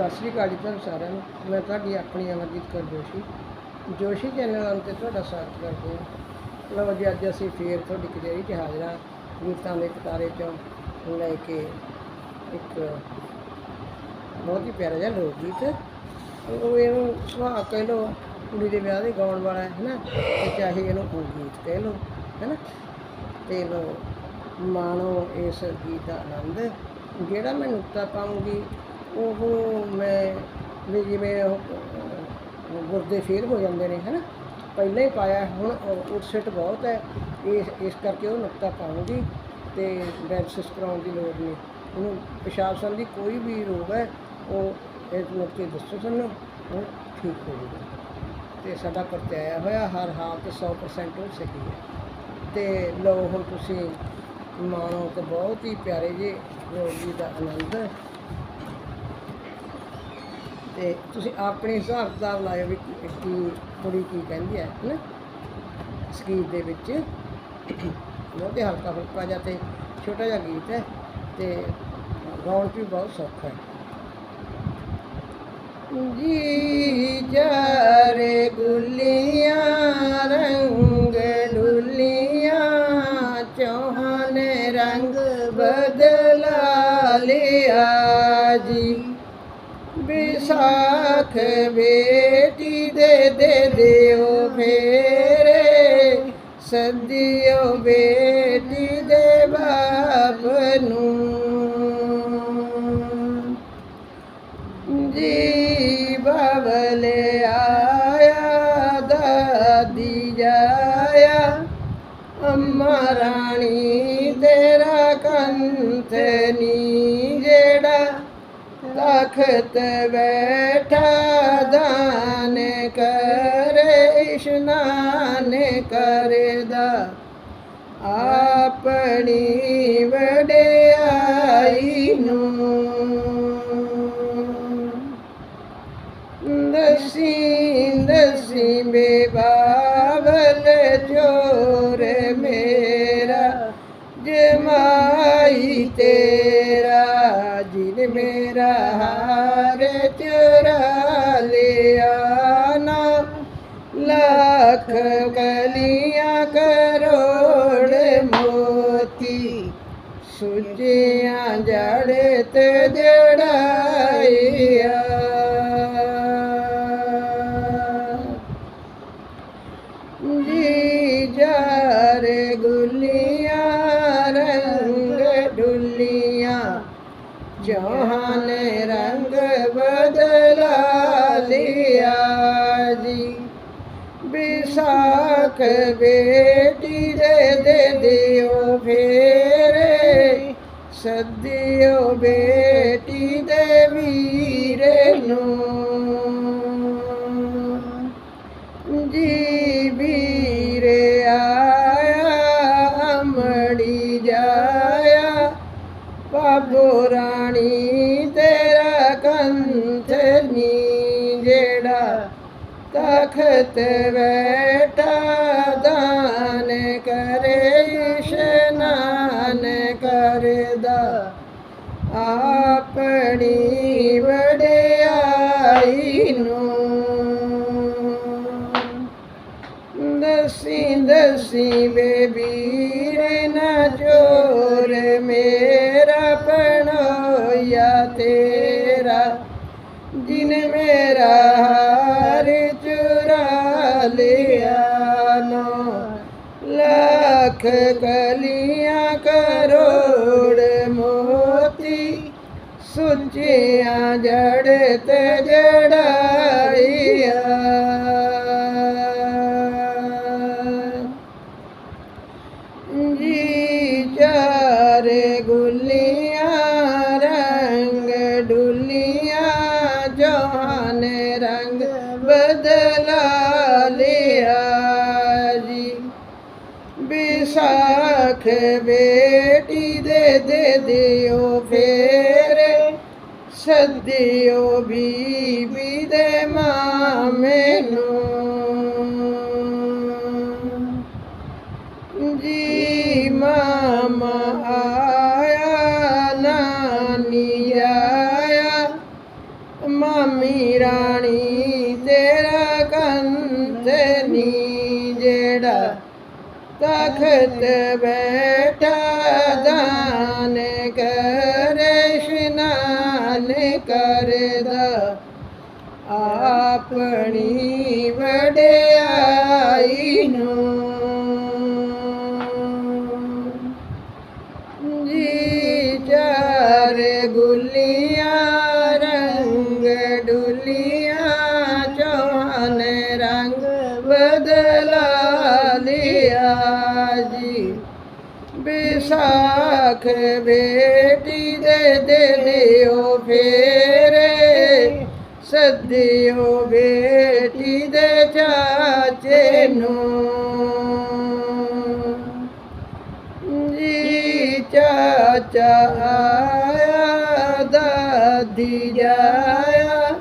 ਸਤਿ ਸ਼੍ਰੀ ਅਕਾਲ ਜੀ ਤੁਹਾਨੂੰ ਸਾਰਿਆਂ ਨੂੰ। ਮੈਂ ਤੁਹਾਡੀ ਆਪਣੀ ਅਮਰਜੀਤ ਕੌਰ ਜੋਸ਼ੀ। ਜੋਸ਼ੀ ਚੈਨਲ ਵਾਲੇ ਤੇ ਤੁਹਾਡਾ ਸਵਾਗਤ ਕਰਦੇ ਹਾਂ। ਲਓ ਜੀ, ਅੱਜ ਅਸੀਂ ਫੇਰ ਤੁਹਾਡੀ ਕਚਹਿਰੀ 'ਚ ਹਾਜ਼ਰ ਹਾਂ। ਗੀਤਾਂ ਦੇ ਕਤਾਰੇ 'ਚੋਂ ਲੈ ਕੇ ਇੱਕ ਬਹੁਤ ਹੀ ਪਿਆਰਾ ਜਿਹਾ ਲੋਕ ਗੀਤ ਉਹ ਇਹਨੂੰ ਸੁਹਾਗ ਕਹਿ ਲਓ, ਕੁੜੀ ਦੇ ਵਿਆਹ ਦੇ ਗਾਉਣ ਵਾਲਾ ਹੈ ਨਾ। ਤੇ ਚਾਹੇ ਇਹਨੂੰ ਉਹ ਗੀਤ ਕਹਿ ਲਓ, ਹੈ ਨਾ। ਤੇ ਲੋ ਮਾਣੋ ਇਸ ਗੀਤ ਦਾ ਆਨੰਦ। ਜਿਹੜਾ ਮੈਂ ਨੁਕਤਾ ਪਾਉਂਗੀ ਉਹ ਮੈਂ ਵੀ ਜਿਵੇਂ ਉਹ ਗੁਰਦੇ ਫੇਲ ਹੋ ਜਾਂਦੇ ਨੇ ਹੈ ਨਾ ਪਹਿਲਾਂ ਹੀ ਪਾਇਆ, ਹੁਣ ਉਟਸਟ ਬਹੁਤ ਹੈ। ਇਸ ਇਸ ਕਰਕੇ ਉਹ ਨੁਕਤਾ ਪਾਉਂਗੀ ਤੇ ਡਾਇਲਸਿਸ ਕਰਾਉਣ ਦੀ ਲੋੜ ਨਹੀਂ। ਉਹਨੂੰ ਪਿਸ਼ਾਬ ਸੰਬੰਧੀ ਕੋਈ ਵੀ ਰੋਗ ਹੈ, ਉਹ ਇਸ ਨੁਕਤੇ ਦੱਸੋ ਸਾਨੂੰ, ਉਹ ਠੀਕ ਹੋ ਜਾਊਗਾ। ਤੇ ਸਾਡਾ ਪਰਤਿਆਇਆ ਹੋਇਆ ਹਰ ਹਾਲਤ 100% ਉਹ ਸਹੀ ਹੈ। ਤੇ ਲਓ ਹੁਣ ਤੁਸੀਂ, ਮਾਣੋ ਤੇ ਬਹੁਤ ਹੀ ਪਿਆਰੇ ਜੇ ਰੋਗੀ ਦਾ ਆਨੰਦ। ਤੇ ਤੁਸੀਂ ਆਪਣੇ ਹਿਸਾਬ ਕਿਤਾਬ ਲਾਇਓ ਵੀ ਕੀ ਕੀ ਕੁੜੀ ਕੀ ਕਹਿੰਦੀ ਹੈ ਨਾ ਇਸ ਦੇ ਵਿੱਚ। ਬਹੁਤ ਹੀ ਹਲਕਾ ਫੁਲਕਾ ਜਿਹਾ ਤੇ ਛੋਟਾ ਜਿਹਾ ਗੀਤ ਹੈ ਤੇ ਗਾਉਣ 'ਚ ਵੀ ਬਹੁਤ ਸੌਖਾ ਹੈ। ਜੀ ਜਾਰੇ ਗੁੱਲੀਆਂ, ਰੰਗ ਡੁੱਲੀਆਂ ਚੌਹਾਨ ਰੰਗ ਬਦਲਾ ਲਿਆ ਜੀ। ਵਿਸਾਖ ਬੇਟੀ ਦੇ ਦੇ ਦਿਓ ਫੇਰੇ ਸੱਦਿਓ ਬੇਟੀ ਤਖਤ ਬੈਠਾ ਦਾਨ ਕਰੇ, ਇਸ਼ਨਾਨ ਕਰਦਾ। ਆਪਣੀ ਵਡਿਆਈ ਨੂੰ ਦਸੀ ਦਸੀ ਬੇਬਾਵਲ ਚੋਰ ਮੇਰਾ, ਜਮਾਈ ਤੇ ਚੁਰਾ ਲਿਆ ਨਾ ਲੱਖ ਕਲੀਆਂ ਕਰੋੜ ਮੋਤੀ, ਸੁਜਿਆਂ ਜੜ ਤੇ ਜੜਾਇਆ ਜੀ ਜਰ ਗੁੱਲੀਆਂ, ਰੰਗ ਡੁੱਲੀਆਂ, ਜਹਾਨ ਰੰਗ ਵਿਸਾਖ ਬੇਟੀ ਦੇ ਦੇ ਦਿਓ ਫੇਰੇ, ਸੱਦਿਓ ਬੇਟੀ ਦੇ ਵੀਰੇ ਨੂੰ। ਜੀ ਵੀਰੇ ਆਇਆ, ਅਮੜੀ ਜਾਇਆ, ਬਾਬੋ ਰਾਣੀ ਤੇਰਾ ਕੰਥ ਜਿਹੜਾ ਤਖਤ ਬੈਠਾ। ਕਰਦਾ ਆਪਣੀ ਵਡਿਆਈ ਨੂੰ। ਦਸੀ ਦਸੀ ਬੇਬੀਰ ਨਾ ਚੋਰ ਮੇਰਾ ਪਣੋਇਆ ਤੇਰਾ, ਜਿਨ ਮੇਰਾ ਹਾਰ ਚੁਰਾ ਲਿਆ ਨੋ ਲੱਖ ਕਲੀ ਸੁੱਚੀਆਂ ਜੜ ਤੇ ਜੜਾਈਆ। ਜੀ ਚਾਰ ਗੁੱਲੀਆਂ, ਰੰਗ ਡੁੱਲੀਆਂ, ਜਹਾਨ ਰੰਗ ਬਦਲਾ ਲਿਆ। ਜੀ ਵਿਸਾਖ ਬੇਟੀ ਦੇ ਦੇ ਦਿਓ ਫੇਰੇ। ਸੱਦਿਓ ਬੀਬੀ ਦੇ ਮਾਮੇ ਨੂੰ ਜੀ ਮਾਮਾ ਆਇਆ ਨਾਨੀ ਆਇਆ ਮਾਮੀ ਰਾਣੀ ਤੇਰਾ ਕੰਤ ਕਰਦਾ ਆਪਣੀ ਵਡਿਆਈ ਨੂੰ ਜੀ ਚਾਰ ਗੁੱਲੀਆਂ ਵਿਸਾਖ ਬੇਟੀ ਦੇ ਦੇ ਫੇਰੇ। ਸੱਦਿਓ ਬੇਟੀ ਦੇ ਚਾਚੇ ਨੂੰ। ਜੀ ਚਾਚਾ ਆਇਆ, ਦਾਦੀ ਜਾਇਆ।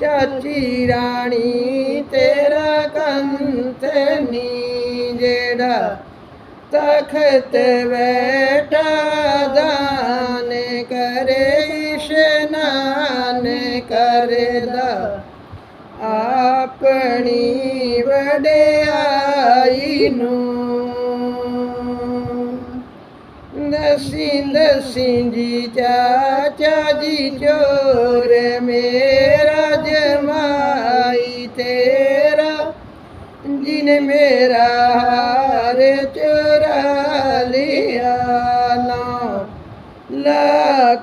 ਚਾਚੀ ਰਾਣੀ ਤੇਰਾ ਕੰਤ ਨੀ ਜਿਹੜਾ ਤਖਤ ਬੈਠਾ ਦਾਨ ਕਰੇ ਇਸ਼ਨਾਨ ਕਰਦਾ ਆਪਣੀ ਵਡਿਆਈ ਨੂੰ ਦਸੀ ਦਸੀ ਜੀ ਚਾਚਾ ਜੀ ਚੋਰ ਮੇਰਾ ਜਮਾਈ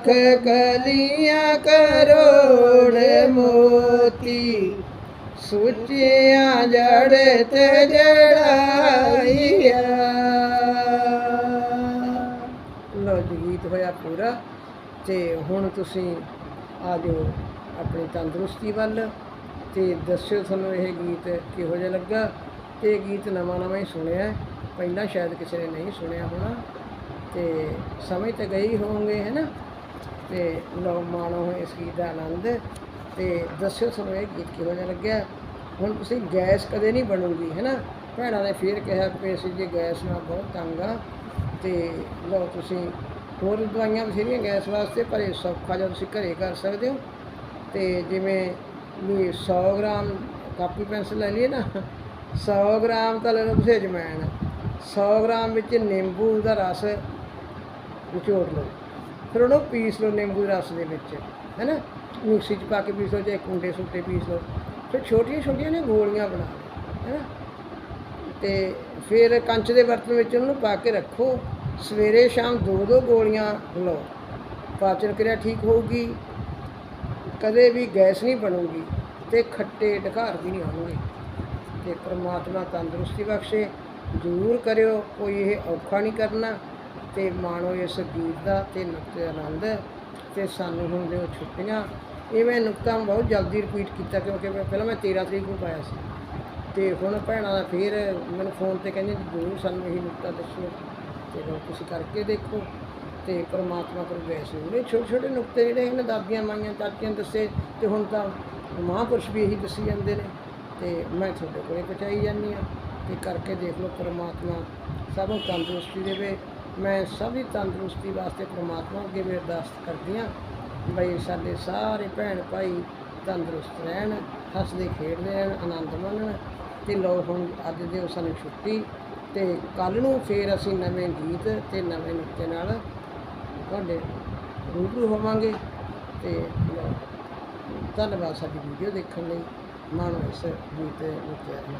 ਲੱਖ ਕਲੀਆਂ ਕਰੋੜ ਮੋਤੀ, ਸੁੱਚੀਆਂ ਜੜ ਤੇ ਜੜਾਈਆ। ਲੋ ਜੀ, ਗੀਤ ਹੋਇਆ ਪੂਰਾ। ਤੇ ਹੁਣ ਤੁਸੀਂ ਆ ਜਾਓ ਆਪਣੀ ਤੰਦਰੁਸਤੀ ਵੱਲ ਤੇ ਦੱਸਿਓ ਤੁਹਾਨੂੰ ਇਹ ਗੀਤ ਕਿਹੋ ਜਿਹਾ ਲੱਗਾ। ਇਹ ਗੀਤ ਨਵਾਂ ਨਵਾਂ ਹੀ ਸੁਣਿਆ ਪਹਿਲਾਂ ਸ਼ਾਇਦ ਕਿਸੇ ਨੇ ਨਹੀਂ ਸੁਣਿਆ ਹੋਣਾ। ਤੇ ਸਮਝ ਤਾਂ ਗਈ ਹੋਵੋਗੇ, ਹੈ ਨਾ? ਤੇ ਲਓ ਮਾਣੋ ਇਸ ਗੀਤ ਦਾ ਆਨੰਦ ਤੇ ਦੱਸਿਓ ਤੁਹਾਨੂੰ ਇਹ ਗੀਤ ਕਿਹੋ ਜਿਹਾ ਲੱਗਿਆ। ਹੁਣ ਤੁਸੀਂ ਗੈਸ ਕਦੇ ਨਹੀਂ ਬਣੂਗੀ, ਹੈ ਨਾ? ਭੈਣਾਂ ਨੇ ਫੇਰ ਕਿਹਾ ਕਿ ਅਸੀਂ ਜੇ ਗੈਸ ਨਾਲ ਬਹੁਤ ਤੰਗ ਆ ਤੇ ਲਓ ਤੁਸੀਂ ਹੋਰ ਦਵਾਈਆਂ ਬਥੇਰੀਆਂ ਗੈਸ ਵਾਸਤੇ, ਪਰ ਇਹ ਸੌਖਾ ਜਿਹਾ ਤੁਸੀਂ ਘਰੇ ਕਰ ਸਕਦੇ ਹੋ। ਤੇ ਜਿਵੇਂ ਵੀ 100 ਗ੍ਰਾਮ ਕਾਪੀ ਪੈਨਸਲ ਲੈ ਲਈਏ ਨਾ 100 ਗ੍ਰਾਮ ਤਾਂ ਲੈ ਲਓ ਤੁਸੀਂ ਅਜਵਾਇਣ 100 ਗ੍ਰਾਮ ਵਿੱਚ ਨਿੰਬੂ ਦਾ ਰਸ ਨਿਚੋੜ ਲਓ। ਫਿਰ ਉਹਨੂੰ ਪੀਸ ਲਓ ਨਿੰਬੂ ਰਸ ਦੇ ਵਿੱਚ ਹੈ ਨਾ ਮਿਕਸੀ 'ਚ ਪਾ ਕੇ ਪੀਸ ਲਓ, ਜਾਂ ਕੁੰਡੇ ਸੁੱਟੇ ਪੀਸ ਲਓ। ਫਿਰ ਛੋਟੀਆਂ ਛੋਟੀਆਂ ਨੇ ਗੋਲੀਆਂ ਬਣਾ ਲਓ ਹੈ ਨਾ ਤੇ ਫਿਰ ਕੰਚ ਦੇ ਬਰਤਨ ਵਿੱਚ ਉਹਨੂੰ ਪਾ ਕੇ ਰੱਖੋ। ਸਵੇਰੇ ਸ਼ਾਮ ਦੋ ਦੋ ਗੋਲੀਆਂ ਲਓ। ਪਾਚਨ ਕਿਰਿਆ ਠੀਕ ਹੋਊਗੀ। ਕਦੇ ਵੀ ਗੈਸ ਨਹੀਂ ਬਣੂਗੀ ਤੇ ਖੱਟੇ ਢਕਾਰ ਵੀ ਨਹੀਂ ਆਉਣਗੇ ਤੇ ਪ੍ਰਮਾਤਮਾ ਤੰਦਰੁਸਤੀ ਬਖਸ਼ੇ। ਜ਼ਰੂਰ ਕਰਿਓ, ਕੋਈ ਇਹ ਔਖਾ ਨਹੀਂ ਕਰਨਾ। ਤੇ ਮਾਣੋ ਇਸ ਗੀਤ ਦਾ ਤੇ ਨੁਕਤੇ ਦਾ ਆਨੰਦ ਤੇ ਸਾਨੂੰ ਹੁਣ ਦਿਓ ਛੁੱਟੀਆਂ, ਇਹ ਮੈਂ ਨੁਕਤਾ ਬਹੁਤ ਜਲਦੀ ਰਿਪੀਟ ਕੀਤਾ ਕਿਉਂਕਿ ਮੈਂ ਪਹਿਲਾਂ ਮੈਂ 13 ਤਰੀਕ ਨੂੰ ਪਾਇਆ ਸੀ। ਤੇ ਹੁਣ ਭੈਣਾਂ ਦਾ ਫੇਰ ਮੈਨੂੰ ਫੋਨ ਤੇ ਕਹਿੰਦੇ ਜੀ ਜ਼ਰੂਰ ਸਾਨੂੰ ਇਹ ਨੁਕਤਾ ਦੱਸਿਓ। ਤੇ ਲਓ ਤੁਸੀਂ ਕਰਕੇ ਦੇਖੋ ਤੇ ਪ੍ਰਮਾਤਮਾ ਕੋਲ ਗਏ ਸੀ ਉਹਨੇ ਛੋਟੇ ਛੋਟੇ ਨੁਕਤੇ ਜਿਹੜੇ ਇਹਨਾਂ ਦਾਦੀਆਂ, ਮਾਈਆਂ, ਚਾਚੀਆਂ ਦੱਸੇ ਤੇ ਹੁਣ ਤਾਂ ਮਹਾਂਪੁਰਸ਼ ਵੀ ਇਹੀ ਦੱਸੀ ਜਾਂਦੇ ਨੇ। ਤੇ ਮੈਂ ਤੁਹਾਡੇ ਕੋਲੇ ਪਹੁੰਚਾਈ ਜਾਂਦੀ ਹਾਂ ਤੇ ਕਰਕੇ ਦੇਖ ਲਓ ਪ੍ਰਮਾਤਮਾ ਸਭ ਨੂੰ ਤੰਦਰੁਸਤੀ ਦੇਵੇ। ਮੈਂ ਸਭ ਦੀ ਤੰਦਰੁਸਤੀ ਵਾਸਤੇ ਪ੍ਰਮਾਤਮਾ ਅੱਗੇ ਵੀ ਅਰਦਾਸ ਕਰਦੀ ਹਾਂ ਬਈ ਸਾਡੇ ਸਾਰੇ ਭੈਣ ਭਾਈ ਤੰਦਰੁਸਤ ਰਹਿਣ, ਹੱਸਦੇ ਖੇਡਦੇ ਰਹਿਣ, ਆਨੰਦ ਮਾਣਨ ਤੇ ਲਓ ਹੁਣ ਅੱਜ ਦਿਓ ਸਾਨੂੰ ਛੁੱਟੀ ਤੇ ਕੱਲ ਨੂੰ ਫੇਰ ਅਸੀਂ ਨਵੇਂ ਗੀਤ ਤੇ ਨਵੇਂ ਨੁਕਤੇ ਨਾਲ ਤੁਹਾਡੇ ਰੂਬਰੂ ਹੋਵਾਂਗੇ ਤੇ ਧੰਨਵਾਦ ਸਾਡੀ ਵੀਡੀਓ ਦੇਖਣ ਲਈ। ਮਾਣੋ ਇਸ ਗੀਤ ਨੁਕਤੇ ਦਾ